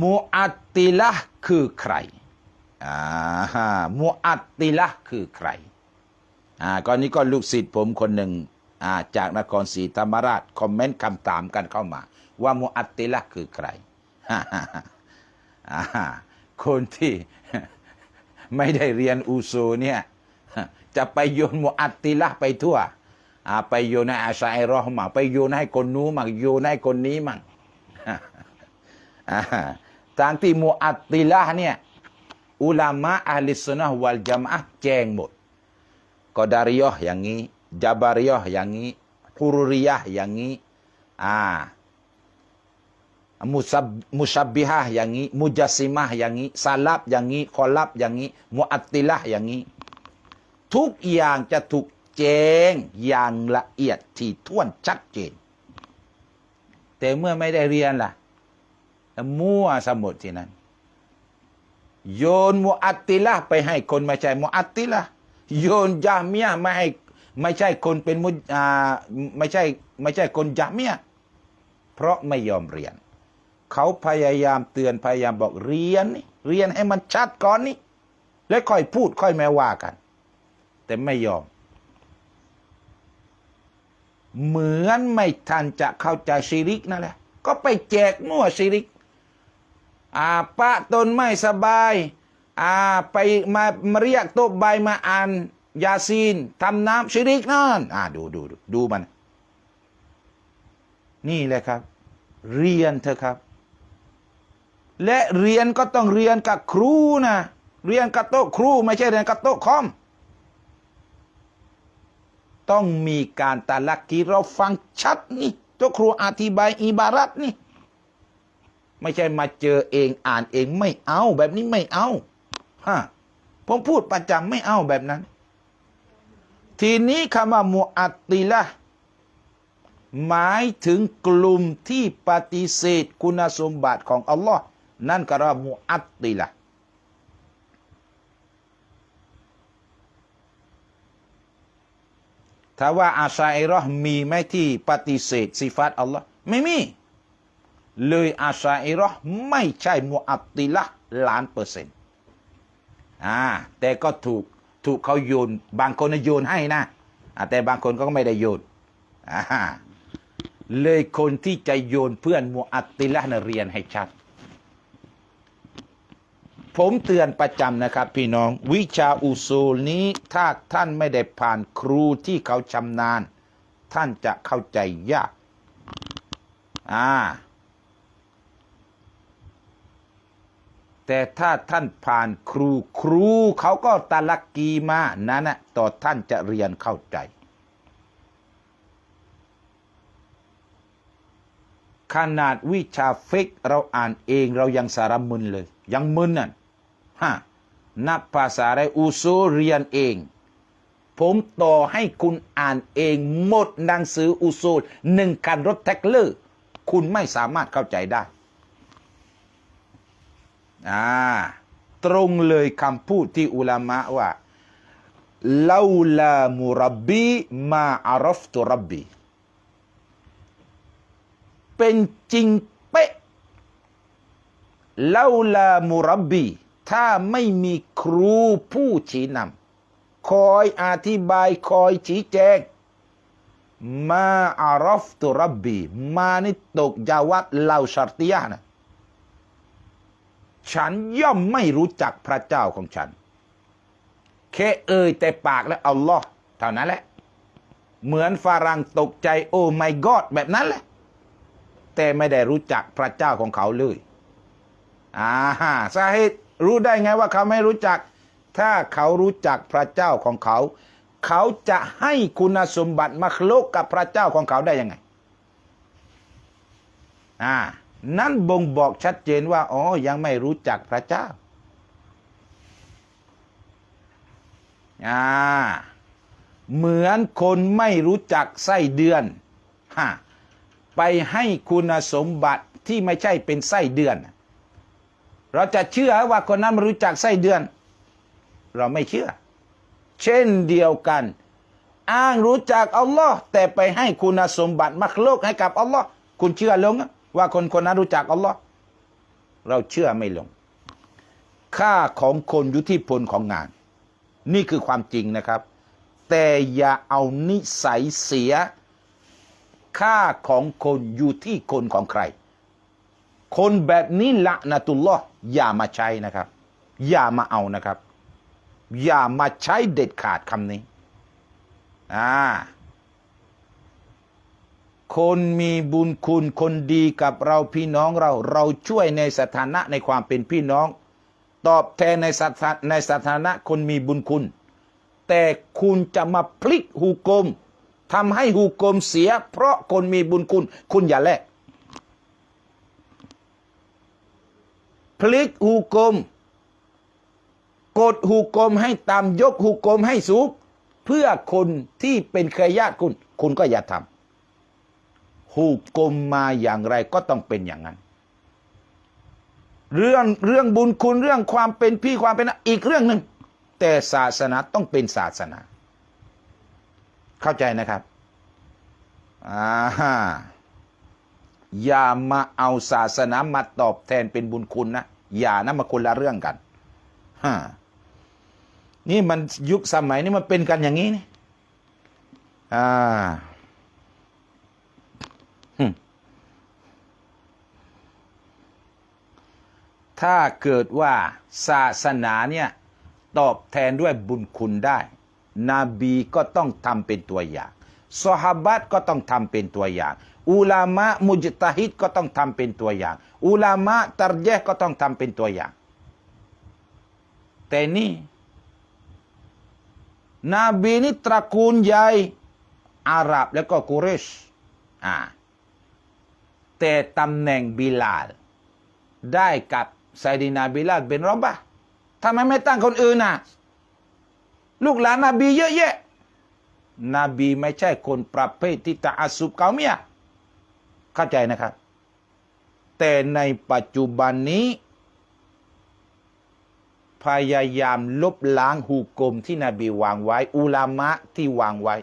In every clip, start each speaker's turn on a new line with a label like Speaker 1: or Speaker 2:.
Speaker 1: มุอัตติละคือใครอ่ามุอัตติละคือใครอ่าก่อนนี้ก็ลูกศิษย์ผมคนหนึ่งอ่าจากนครศรีธรรมราชคอมเมนต์คำถามกันเข้ามา ว่ามุอัตติละคือใครอ่าคนที่ไม่ได้เรียนอูซูเนี่ยจะไปโยนมุอัตติละไปทั่วอ่าไปโยนให้อาชัยรอมั่งไปโยนให้คนนู้นมั่งโยนให้คนนี้มั่ง ทางที่มุอัตติละเนี่ยอุลามะ ahli sunnah wal jamaah แจ้งหมดกอดาริยอห์อย่างนี้จาบาริยอห์อย่างนี้ฮุรุริยะห์อย่างนี้อ่ามุซับมุชับบิฮะห์อย่างนี้มุจัสซิมะอย่างนี้ซาลับอย่างนี้คอลับอย่างนี้มุอัตติละอย่างนี้ ทุกอย่างจะถูกแจ้งอย่างละเอียดที่ถ้วนชัดเจน แต่เมื่อไม่ได้เรียนล่ะ มั่วสมุดที่นั้น โยนมุอัตติละไปให้คนไม่ใช่มุอัตติละโยนจามียะไม่ให้ไม่ใช่คนเป็นมุอ่าไม่ใช่ไม่ใช่คนจามียะเพราะไม่ยอมเรียน เขาพยายามเตือนพยายามบอกเรียนนี่เรียนให้มันชัดก่อนนี่แล้วค่อยพูดค่อยแม้ว่ากัน แต่ไม่ยอม เหมือนไม่ทันจะเข้าใจชิริกนั่นแหละ ก็ไปแจกมั่วชิริก อ่าปะตนไม่สบายอ่าไปมามาเรียกโต๊ะใบมาอ่านยาซีนทำน้ำชิริกนั่นอ่าดูดูดูดูมัน นี่แหละครับ เรียนเถอะครับ และเรียนก็ต้องเรียนกับครูนะเรียนกับโต๊ะครูไม่ใช่เรียนกับโต๊ะคอม ต้องมีการตะลักกีเราฟังชัดนี่โต๊ะครูอธิบายอิบารัตนี่ ไม่ใช่มาเจอเองอ่านเองไม่เอา แบบนี้ไม่เอาฮะผมพูดประจำไม่เอาแบบนั้น ทีนี้คำว่ามุอัตติละหมายถึงกลุ่มที่ปฏิเสธคุณสมบัติของอัลลอฮ์นั่นก็เรียกว่ามุอัตติละถ้าว่าอาชัยรอห์มีไหมที่ปฏิเสธสิฟัตอัลลอฮ์ไม่มี เลยอาชัยรอไม่ใช่มุอัตติละล้านเปอร์เซ็นต์อ่าแต่ก็ถูกถูกเขาโยน บางคนโยนให้นะอ่าแต่บางคนก็ไม่ได้โยนอ่าเลยคนที่จะโยนเพื่อนมุอัตติละนะเรียนให้ชัด ผมเตือนประจำนะครับ พี่น้อง วิชาอุซูลนี้ถ้าท่านไม่ได้ผ่านครูที่เขาชำนาญ ท่านจะเข้าใจยากอ่า แต่ถ้าท่านผ่านครูครูเขาก็ตะลักกีมานั้นนะต่อท่านจะเรียนเข้าใจ ขนาดวิชาฟิกเราอ่านเองเรายังสารมึนเลย ยังมึนน่ะฮะนับภาษาอะไรอุซูเรียนเอง ผมต่อให้คุณอ่านเองหมดหนังสืออุซูลหนึ่งคันรถแท็กเลอร์คุณไม่สามารถเข้าใจได้ อ่าตรงเลยคำพูดที่อุลามะว่าลาลามุรับบีมาอารฟตุรับบีเป็นจริงเป๊ะลาลามุรับบีถ้าไม่มีครูผู้ชี้นำคอยอธิบายคอยชี้แจงมาอารฟตุรับบีมานี่ตกจาวัดเลาชาร์ติยานะ ฉันย่อมไม่รู้จักพระเจ้าของฉัน แค่เอ่ยแต่ปากและอัลลอฮ์เท่านั้นแหละ เหมือนฝรั่งตกใจโอ้ my god แบบนั้นแหละ แต่ไม่ได้รู้จักพระเจ้าของเขาเลยอ่าสาเหตุรู้ได้ไงว่าเขาไม่รู้จัก ถ้าเขารู้จักพระเจ้าของเขา เขาจะให้คุณสมบัติมัคลุกกับพระเจ้าของเขาได้ยังไง อ่า นั่นบ่งบอกชัดเจนว่า อ๋อ ยังไม่รู้จักพระเจ้า อ่า เหมือนคนไม่รู้จักไส้เดือน ฮะ ไปให้คุณสมบัติที่ไม่ใช่เป็นไส้เดือน เราจะเชื่อว่าคนนั้นรู้จักไส้เดือน เราไม่เชื่อ เช่นเดียวกัน อ้างรู้จักอัลลอฮ์แต่ไปให้คุณสมบัติมักโลกให้กับอัลลอฮ์คุณเชื่อลง ว่าคนคนนั้นรู้จักอัลลอฮ์เราเชื่อไม่ลง ค่าของคนอยู่ที่ผลของงาน นี่คือความจริงนะครับ แต่อย่าเอานิสัยเสีย ค่าของคนอยู่ที่คนของใคร คนแบบนี้ละนะตุลลอฮ์อย่ามาใช้นะครับ อย่ามาเอานะครับ อย่ามาใช้เด็ดขาดคำนี้อ่า คนมีบุญคุณคนดีกับเราพี่น้องเรา เราช่วยในสถานะในความเป็นพี่น้อง ตอบแทนในสถาในสถานะคนมีบุญคุณ แต่คุณจะมาพลิกหูกลมทำให้หูกลมเสีย เพราะคนมีบุญคุณ คุณอย่าแลกพลิกหูกลมกดหูกลมให้ตามยกหูกลมให้สูงเพื่อคนที่เป็นเครือญาติคุณ คุณก็อย่าทำ หูกกลมมาอย่างไรก็ต้องเป็นอย่างนั้น เรื่องเรื่องบุญคุณเรื่องความเป็นพี่ความเป็นน้าอีกเรื่องหนึ่งแต่ศาสนาต้องเป็นศาสนา เข้าใจนะครับอ่าอย่ามาเอาศาสนามาตอบแทนเป็นบุญคุณนะอย่านะมาคนละเรื่องกันฮะนี่มันยุคสมัยนี้มันเป็นกันอย่างนี้นี่อ่า ถ้าเกิดว่าศาสนาเนี่ยตอบแทนด้วยบุญคุณได้ นบีก็ต้องทำเป็นตัวอย่างสหาบัตก็ต้องทำเป็นตัวอย่าง อุลามะมุจตะฮิดก็ต้องทำเป็นตัวอย่าง อุลามะตัรเยะก็ต้องทำเป็นตัวอย่าง แต่นี่นบีนี่ตระกูลใหญ่อาหรับแล้วก็กุเรชอ่าแต่ตำแหน่งบิลาลได้กับ ไซดีนาบิลาลเป็นรอบะทำไมไม่ตั้งคนอื่นน่ะ ลูกหลานนบีเยอะแยะ นบีไม่ใช่คนประเภทที่ตะอัสุบเกาเมียเข้าใจนะครับ แต่ในปัจจุบันนี้ พยายามลบล้างหูกลมที่นบีวางไว้ อุลามะที่วางไว้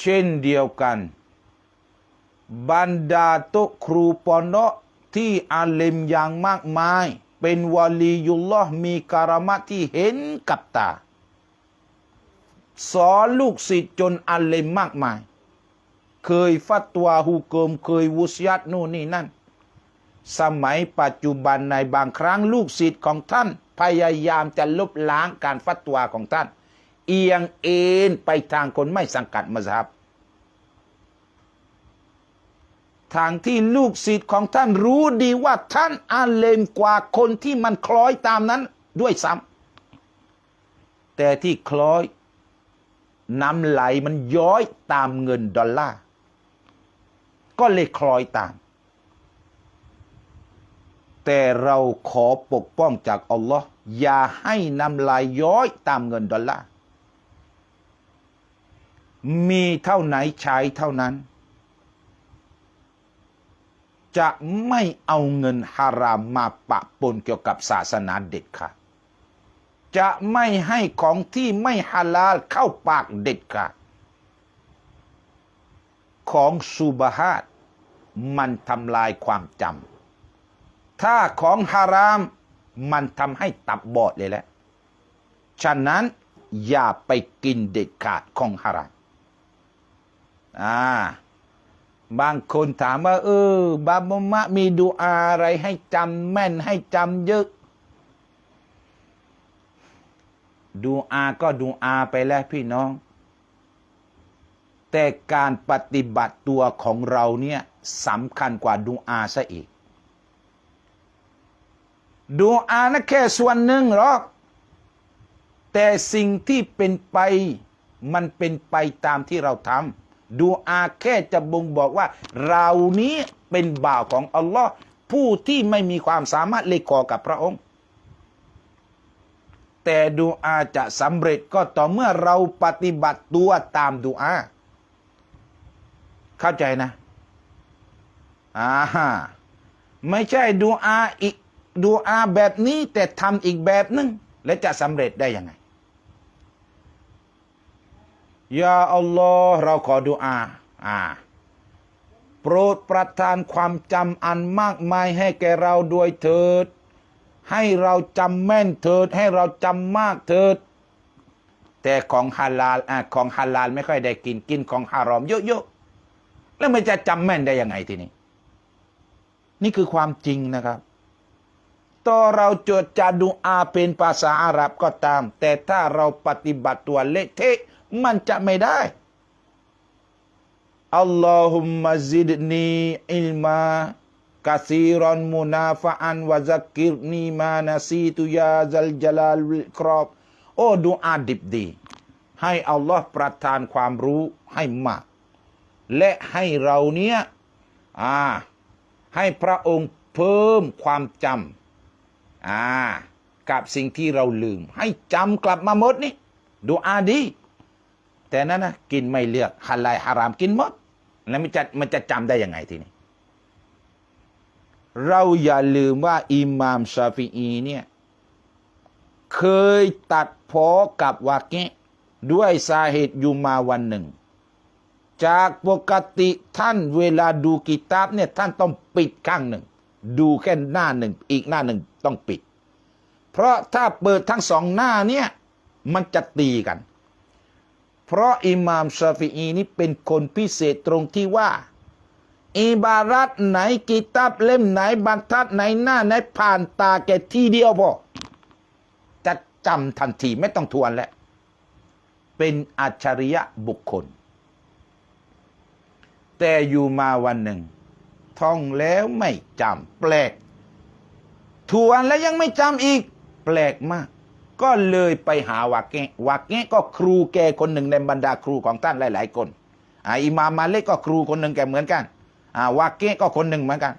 Speaker 1: เช่นเดียวกัน บรรดาโตครูปอนเนาะที่อาเลมอย่างมากมาย เป็นวาลียุลลอฮ์มีการามะที่เห็นกับตา สอนลูกศิษย์จนอาเลมมากมาย เคยฟัตวาฮุกมเคยวุสยัตนู่นนี่นั่น สมัยปัจจุบันในบางครั้งลูกศิษย์ของท่าน พยายามจะลบล้างการฟัตวาของท่าน เอียงเอ็นไปทางคนไม่สังกัดมัสฮับ ทางที่ลูกศิษย์ของท่านรู้ดีว่าท่านอาเลมกว่าคนที่มันคล้อยตามนั้นด้วยซ้ำแต่ที่คล้อยน้ำไหลมันย้อยตามเงินดอลลาร์ก็เลยคล้อยตาม แต่เราขอปกป้องจากอัลลอฮ์อย่าให้น้ำลายย้อยตามเงินดอลลาร์มีเท่าไหนใช้เท่านั้น จะไม่เอาเงินฮารามมาปะปนเกี่ยวกับศาสนาเด็ดขาดจะไม่ให้ของที่ไม่ฮาลาลเข้าปากเด็ดขาดของซูบฮาตมันทำลายความจำถ้าของฮารามมันทำให้ตับบอดเลยแหละ ฉะนั้นอย่าไปกินเด็ดขาดของฮารามอ่า บางคนถามว่า เออบาบมะมีดูอาอะไรให้จำแม่นให้จำเยอะ ดูอาก็ดูอาไปแล้วพี่น้อง แต่การปฏิบัติตัวของเราเนี่ยสำคัญกว่าดูอาซะอีก ดูอานะแค่ส่วนหนึ่งหรอก แต่สิ่งที่เป็นไปมันเป็นไปตามที่เราทำ ดูอาแค่จะบ่งบอกว่า เรานี้เป็นบ่าวของอัลลอฮ์ผู้ที่ไม่มีความสามารถเลยก่อกับพระองค์ แต่ดูอาจะสำเร็จก็ต่อเมื่อเราปฏิบัติตัวตามดูอาเข้าใจนะอ่าฮะไม่ใช่ดูอาอีกดูอาแบบนี้แต่ทำอีกแบบนึง และจะสำเร็จได้ยังไง ยาอัลลอฮ์เราขอดูอาอ่า โปรดประทานความจำอันมากมายให้แก่เราด้วยเถิด ให้เราจำแม่นเถิด ให้เราจำมากเถิด แต่ของฮาลาลอะของฮาลาลไม่ค่อยได้กินกินของฮารอมเยอะๆแล้วมันจะจำแม่นได้ยังไงทีนี้ นี่คือความจริงนะครับต่อเราจดจะดูอาเป็นภาษาอาหรับก็ตาม แต่ถ้าเราปฏิบัติตัวเละเทะ มันจะไม่ได้อัลลอฮุมมะซิดนีอิลมากะซีรอนมุนาฟะอันวะซักกิรนีมานาซีตุยาซัลจลาลวิลครอบโอ้ดูอาดิบดี ให้อัลลอฮ์ประทานความรู้ให้มาก และให้เราเนี้ยอ่า ให้พระองค์เพิ่มความจำอ่า กับสิ่งที่เราลืม ให้จำกลับมาหมดนี่ดูอาดี แต่นั้นนะกินไม่เลือกฮัลไลฮารามกินหมดแล้วมันจะมันจะจำได้ยังไงทีนี้เราอย่าลืมว่าอิหม่ามชาฟีอีเนี่ย เคยตัดพอกับวาเกะด้วยสาเหตุอยู่มาวันหนึ่ง จากปกติท่านเวลาดูกิตาบเนี่ยท่านต้องปิดข้างหนึ่ง ดูแค่หน้าหนึ่ง อีกหน้าหนึ่งต้องปิด เพราะถ้าเปิดทั้งสองหน้าเนี่ย มันจะตีกัน เพราะอิหม่ามชาฟีอีนี่เป็นคนพิเศษตรงที่ว่า อิบารัตไหนกิตาบเล่มไหนบรรทัดไหนหน้าไหนผ่านตาแกที่เดียวพอจะจำทันทีไม่ต้องทวนแล้ว เป็นอัจฉริยะบุคคล แต่อยู่มาวันหนึ่ง ท่องแล้วไม่จำแปลกทวนแล้วยังไม่จำอีก แปลกมาก ก็เลยไปหาวาเกะวาเกะก็ครูแกคนหนึ่งในบรรดาครูของท่านหลาย ๆ คนอ่าอิมามาเลกก็ครูคนหนึ่งแกเหมือนกันอ่าวาเกะก็คนหนึ่งเหมือนกัน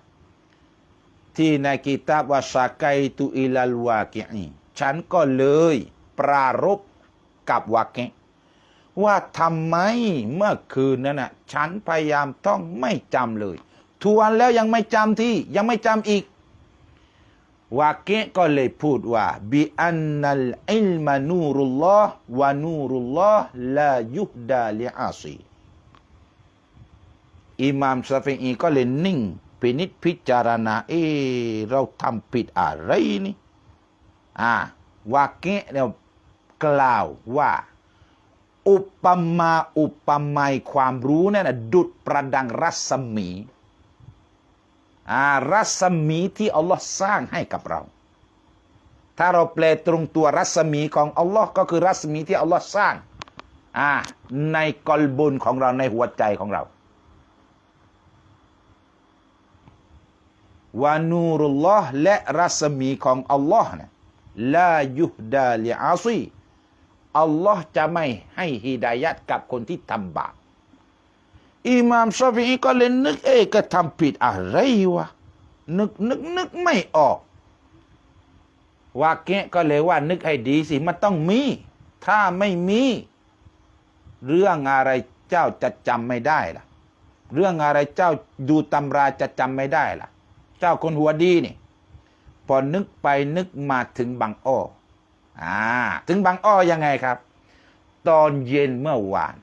Speaker 1: ที่ในกิตาบวาสาไกตุอิลัลวาเกะนี่ฉันก็เลยปรารบกับวาเกะว่าทำไมเมื่อคืนนั้นน่ะฉันพยายามท่องไม่จำเลย ทวนแล้วยังไม่จำที่ยังไม่จำอีก วาเกะก็เลยพูดว่าบิอันนัลอิลมานูรุลลอฮ์วานูรุลลอฮ์ลายุฮดาลิอาซีอิหม่ามซาฟีอีก็เลยนิ่งพินิจพิจารณาเอเราทำผิดอะไรนี่อ่าวาเกะเนี่ยกล่าวว่า อุปมาอุปไมยความรู้นั่นนะดุดประดังรัศมี อารัศมีที่อัลลอฮ์สร้างให้กับเรา ถ้าเราแปลตรงตัวรัศมีของอัลลอฮ์ก็คือรัศมีที่อัลลอฮ์สร้างอ่าในกอลบุญของเราในหัวใจของเราวานูรุลลอฮ์และรัศมีของอัลลอฮ์นะลายุฮดาลิอาซีอัลลอฮ์จะไม่ให้ฮิดายัดกับคนที่ทำบาป อิหม่ามชาฟีอีก็เลยนึก เอ๊ก็ทำผิดอะไรวะ นึกนึกนึกไม่ออกวาเกะก็เลยว่านึกให้ดีสิมันต้องมี ถ้าไม่มี เรื่องอะไรเจ้าจะจำไม่ได้ล่ะ เรื่องอะไรเจ้าดูตำราจะจำไม่ได้ล่ะ เจ้าคนหัวดีนี่ พอนึกไปนึกมาถึงบางอ้ออ่า ถึงบางอ้อยังไงครับ ตอนเย็นเมื่อวาน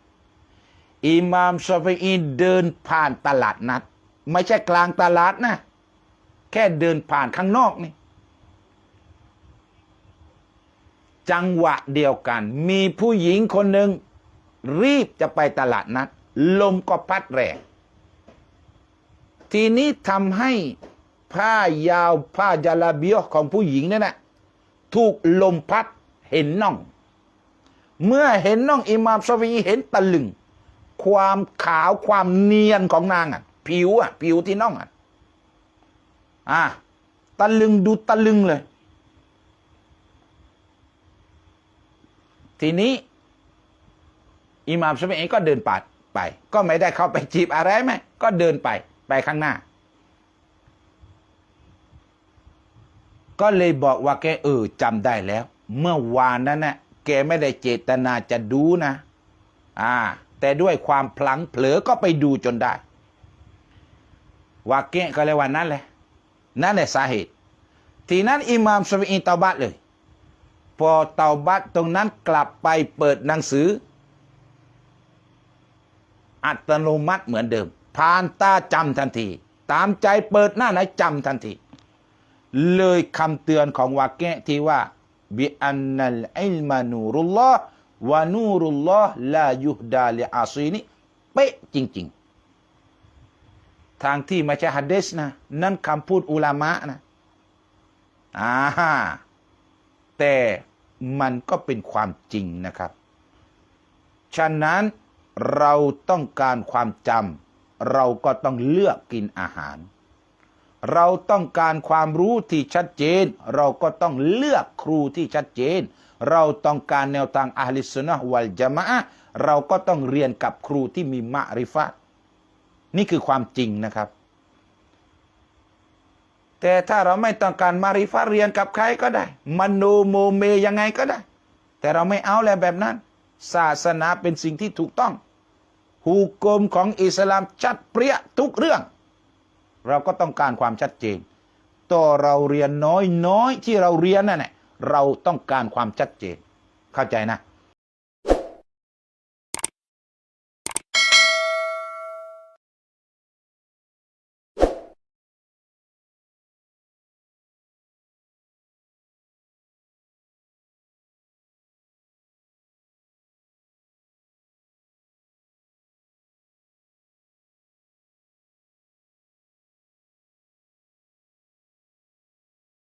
Speaker 1: อิหม่ามชาฟีอีเดินผ่านตลาดนัด ไม่ใช่กลางตลาดนะ แค่เดินผ่านข้างนอกนี่ จังหวะเดียวกัน มีผู้หญิงคนหนึ่งรีบจะไปตลาดนัด ลมก็พัดแรง ทีนี้ทำให้ผ้ายาวผ้าจาลาเบียของผู้หญิงนั่นนะถูกลมพัดเห็นน่อง เมื่อเห็นน่องอิหม่ามชาฟีอีเห็นตะลึง ความขาวความเนียนของนางอะ ผิวอะ ผิวที่น่องอะ อะตะลึงดูตะลึงเลย ทีนี้ อิหม่ามชาฟีอีก็เดินปาดไป ก็ไม่ได้เข้าไปจีบอะไรไหมก็เดินไปไปข้างหน้า ก็เลยบอกว่าแกเออจำได้แล้ว เมื่อวานนั้นน่ะแกไม่ได้เจตนาจะดูนะ อ่า แต่ด้วยความพลังเผลอก็ไปดูจนได้วาเกะก็เลยว่านั่นแหละนั่นแหละสาเหตุ ทีนั้นอิหม่ามชาฟีอีเตาบัตเลย พอเตาบัตตรงนั้นกลับไปเปิดหนังสือ อัตโนมัติเหมือนเดิม ผ่านตาจำทันที ตามใจเปิดหน้าไหนจำทันที เลยคำเตือนของวาเกะที่ว่าบิอันนัลอิลมานูรุลลอฮ์ วานูรุลลอฮ์ลายุฮดาลิอาซีนี่เป๊ะจริง ๆ ทางที่ไม่ใช่ฮัดดิสนะ นั่นคำพูดอุลามะนะอ่าแต่มันก็เป็นความจริงนะครับ ฉะนั้นเราต้องการความจำเราก็ต้องเลือกกินอาหาร เราต้องการความรู้ที่ชัดเจน เราก็ต้องเลือกครูที่ชัดเจน เราต้องการแนวทางอาลิสุนนะฮ์วัลจามะอะห์เราก็ต้องเรียนกับครูที่มีมะริฟะนี่คือความจริงนะครับ แต่ถ้าเราไม่ต้องการมาริฟะเรียนกับใครก็ได้มโนโมเมยังไงก็ได้ แต่เราไม่เอาแล้วแบบนั้น ศาสนาเป็นสิ่งที่ถูกต้องหูกลมของอิสลามชัดเปรี้ยทุกเรื่อง เราก็ต้องการความชัดเจนต่อเราเรียนน้อยน้อยที่เราเรียนนั่นแหละ เราต้องการความชัดเจน เข้าใจนะ